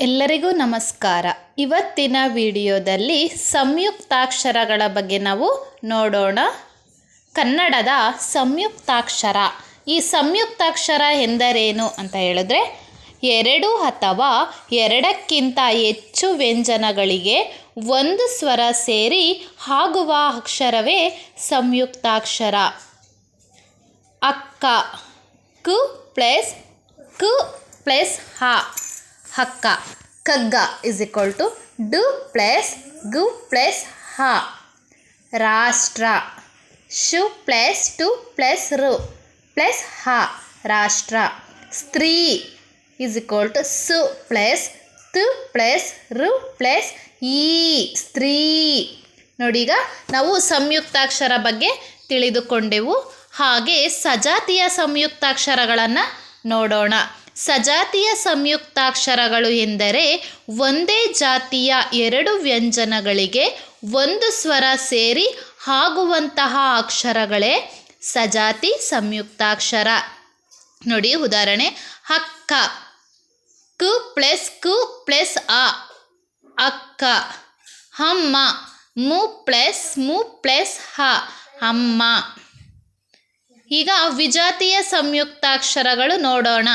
ಎಲ್ಲರಿಗೂ ನಮಸ್ಕಾರ. ಇವತ್ತಿನ ವಿಡಿಯೋದಲ್ಲಿ ಸಂಯುಕ್ತಾಕ್ಷರಗಳ ಬಗ್ಗೆ ನಾವು ನೋಡೋಣ. ಕನ್ನಡದ ಸಂಯುಕ್ತಾಕ್ಷರ. ಈ ಸಂಯುಕ್ತಾಕ್ಷರ ಎಂದರೇನು ಅಂತ ಹೇಳಿದ್ರೆ, ಎರಡು ಅಥವಾ ಎರಡಕ್ಕಿಂತ ಹೆಚ್ಚು ವ್ಯಂಜನಗಳಿಗೆ ಒಂದು ಸ್ವರ ಸೇರಿ ಆಗುವ ಅಕ್ಷರವೇ ಸಂಯುಕ್ತಾಕ್ಷರ. ಅಕ್ಕ, ಕು ಪ್ಲಸ್ ಕು ಪ್ಲಸ್ ಹ. ಹಕ್ಕ. ಕಗ್ಗ ಇಸ್ ಈಕ್ವಲ್ ಟು ಡು ಪ್ಲಸ್ ಗು ಪ್ಲಸ್ ಹ. ರಾಷ್ಟ್ರ. ಶು ಪ್ಲಸ್ ಟು ಪ್ಲಸ್ ರು ಪ್ಲಸ್ ಹ. ರಾಷ್ಟ್ರ. ಸ್ತ್ರೀ ಇಸ್ ಈಕ್ವಲ್ ಟು ಸು ಪ್ಲಸ್ ತು ಪ್ಲಸ್ ರು ಪ್ಲಸ್ ಈ. ಸ್ತ್ರೀ. ನೋಡೀಗ ನಾವು ಸಂಯುಕ್ತಾಕ್ಷರ ಬಗ್ಗೆ ತಿಳಿದುಕೊಂಡೆವು. ಹಾಗೆ ಸಜಾತಿಯ ಸಂಯುಕ್ತಾಕ್ಷರಗಳನ್ನು ನೋಡೋಣ. ಸಜಾತಿಯ ಸಂಯುಕ್ತಾಕ್ಷರಗಳು ಎಂದರೆ ಒಂದೇ ಜಾತಿಯ ಎರಡು ವ್ಯಂಜನಗಳಿಗೆ ಒಂದು ಸ್ವರ ಸೇರಿ ಆಗುವಂತಹ ಅಕ್ಷರಗಳೇ ಸಜಾತಿ ಸಂಯುಕ್ತಾಕ್ಷರ. ನೋಡಿ ಉದಾಹರಣೆ, ಅಕ್ಕ, ಕು ಪ್ಲಸ್ ಕು ಪ್ಲಸ್ ಅ, ಅಕ್ಕ, ಅಮ್ಮ, ಮು ಪ್ಲಸ್ ಮು ಪ್ಲಸ್ ಹ, ಅಮ್ಮ. ಈಗ ವಿಜಾತಿಯ ಸಂಯುಕ್ತಾಕ್ಷರಗಳು ನೋಡೋಣ.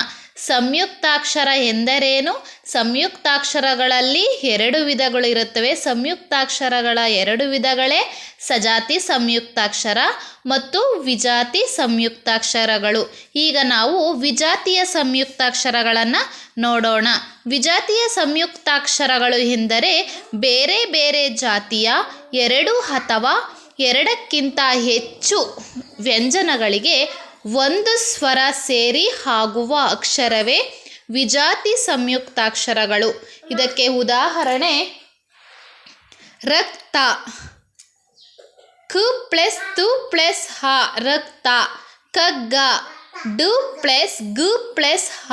ಸಂಯುಕ್ತಾಕ್ಷರ ಎಂದರೇನು? ಸಂಯುಕ್ತಾಕ್ಷರಗಳಲ್ಲಿ ಎರಡು ವಿಧಗಳು ಇರುತ್ತವೆ. ಸಂಯುಕ್ತಾಕ್ಷರಗಳ ಎರಡು ವಿಧಗಳೇ ಸಜಾತಿ ಸಂಯುಕ್ತಾಕ್ಷರ ಮತ್ತು ವಿಜಾತಿ ಸಂಯುಕ್ತಾಕ್ಷರಗಳು. ಈಗ ನಾವು ವಿಜಾತಿಯ ಸಂಯುಕ್ತಾಕ್ಷರಗಳನ್ನು ನೋಡೋಣ. ವಿಜಾತಿಯ ಸಂಯುಕ್ತಾಕ್ಷರಗಳು ಎಂದರೆ ಬೇರೆ ಬೇರೆ ಜಾತಿಯ ಎರಡು ಅಥವಾ ಎರಡಕ್ಕಿಂತ ಹೆಚ್ಚು ವ್ಯಂಜನಗಳಿಗೆ ಒಂದು ಸ್ವರ ಸೇರಿ ಆಗುವ ಅಕ್ಷರವೇ ವಿಜಾತಿ ಸಂಯುಕ್ತಾಕ್ಷರಗಳು. ಇದಕ್ಕೆ ಉದಾಹರಣೆ, ರಕ್ತ, ಕು ಪ್ಲಸ್ ತು ಪ್ಲಸ್ ಹ, ರಕ್ತ, ಕಗ್ಗ, ಡು ಪ್ಲಸ್ ಗು ಪ್ಲಸ್ ಹ.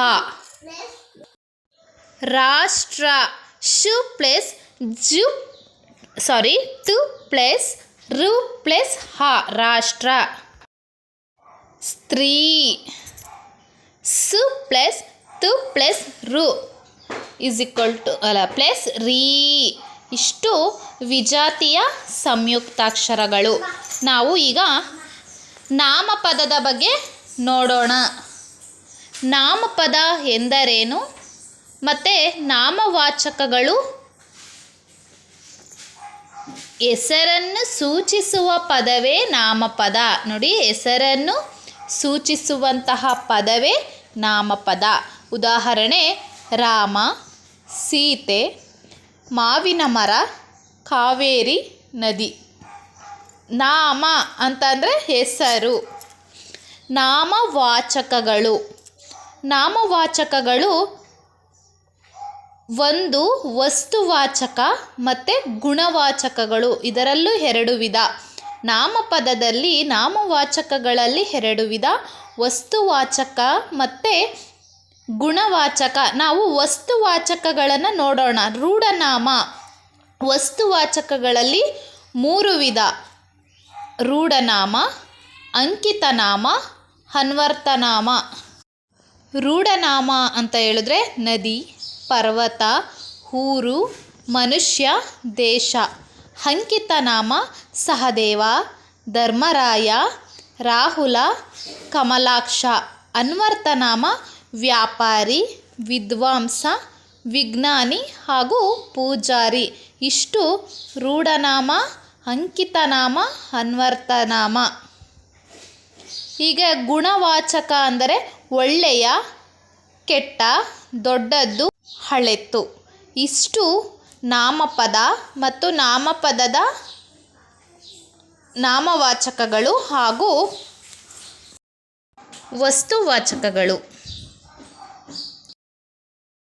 ರಾಷ್ಟ್ರ, ಶು ಪ್ಲಸ್ ಜು, ಸಾರಿ, ತು ಪ್ಲಸ್ ರು ಪ್ಲಸ್ ಹ, ರಾಷ್ಟ್ರ. ಸ್ತ್ರೀ. ಸು ಪ್ಲಸ್ ತು ಪ್ಲಸ್ ರು ಇಸ್ ಈಕ್ವಲ್ ಟು ಅಲ್ಲ, ಪ್ಲಸ್ ರೀ. ಇಷ್ಟು ವಿಜಾತಿಯ ಸಂಯುಕ್ತಾಕ್ಷರಗಳು. ನಾವು ಈಗ ನಾಮಪದದ ಬಗ್ಗೆ ನೋಡೋಣ. ನಾಮಪದ ಎಂದರೇನು? ಮತ್ತು ನಾಮವಾಚಕಗಳು ಹೆಸರನ್ನು ಸೂಚಿಸುವ ಪದವೇ ನಾಮಪದ. ನೋಡಿ, ಹೆಸರನ್ನು ಸೂಚಿಸುವಂತಹ ಪದವೇ ನಾಮಪದ. ಉದಾಹರಣೆ, ರಾಮ, ಸೀತೆ, ಮಾವಿನ ಮರ, ಕಾವೇರಿ ನದಿ. ನಾಮ ಅಂತಂದರೆ ಹೆಸರು. ನಾಮವಾಚಕಗಳು. ನಾಮವಾಚಕಗಳು ಒಂದು ವಸ್ತುವಾಚಕ ಮತ್ತು ಗುಣವಾಚಕಗಳು. ಇದರಲ್ಲೂ ಎರಡು ವಿಧ. ನಾಮಪದದಲ್ಲಿ ನಾಮವಾಚಕಗಳಲ್ಲಿ ಎರಡು ವಿಧ ವಸ್ತುವಾಚಕ ಮತ್ತು ಗುಣವಾಚಕ. ನಾವು ವಸ್ತುವಾಚಕಗಳನ್ನು ನೋಡೋಣ. ರೂಢನಾಮ ವಸ್ತುವಾಚಕಗಳಲ್ಲಿ ಮೂರು ವಿಧ. ರೂಢನಾಮ, ಅಂಕಿತನಾಮ ಹನ್ವರ್ತನಾಮ ರೂಢನಾಮ ಅಂತ ಹೇಳಿದ್ರೆ ನದಿ, ಪರ್ವತ, ಊರು, ಮನುಷ್ಯ, ದೇಶ. ಅಂಕಿತನಾಮ ಸಹದೇವ, ಧರ್ಮರಾಯ, ರಾಹುಲ, ಕಮಲಾಕ್ಷ ಅನ್ವರ್ಥನಾಮ ವ್ಯಾಪಾರಿ, ವಿದ್ವಾಂಸ, ವಿಜ್ಞಾನಿ ಹಾಗೂ ಪೂಜಾರಿ. ಇಷ್ಟು ರೂಢನಾಮ, ಅಂಕಿತನಾಮ ಅನ್ವರ್ಥನಾಮ ಹೀಗೆ ಗುಣವಾಚಕ ಅಂದರೆ ಒಳ್ಳೆಯ, ಕೆಟ್ಟ, ದೊಡ್ಡದ್ದು, ಹಳೆತ್ತು. ಇಷ್ಟು ನಾಮಪದ ಮತ್ತು ನಾಮಪದದ ನಾಮವಾಚಕಗಳು ಹಾಗೂ ವಸ್ತುವಾಚಕಗಳು.